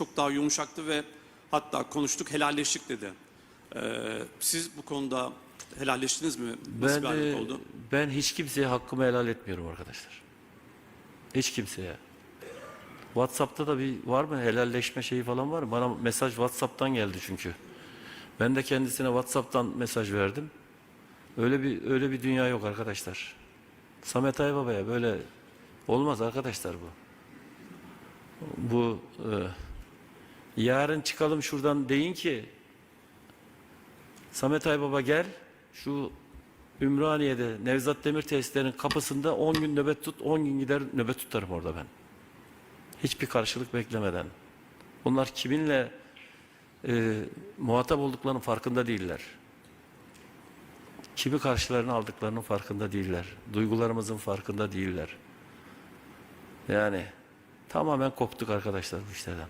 çok daha yumuşaktı ve hatta konuştuk helalleştik dedi. Ee, siz bu konuda helalleştiniz mi? Nasıl Ben, bir e, oldu? ben hiç kimseye hakkımı helal etmiyorum arkadaşlar. Hiç kimseye. WhatsApp'ta da bir var mı helalleşme şeyi falan var mı? Bana mesaj WhatsApp'tan geldi çünkü. Ben de kendisine WhatsApp'tan mesaj verdim. Öyle bir öyle bir dünya yok arkadaşlar. Samet Aybaba'ya böyle olmaz arkadaşlar bu. Bu e, yarın çıkalım şuradan deyin ki Samet Aybaba gel şu Ümraniye'de Nevzat Demir tesislerinin kapısında 10 gün nöbet tut 10 gün gider nöbet tutarım orada ben. Hiçbir karşılık beklemeden. Bunlar kiminle e, muhatap olduklarının farkında değiller. Kimi karşılarına aldıklarının farkında değiller. Duygularımızın farkında değiller. Yani tamamen koptuk arkadaşlar bu işlerden.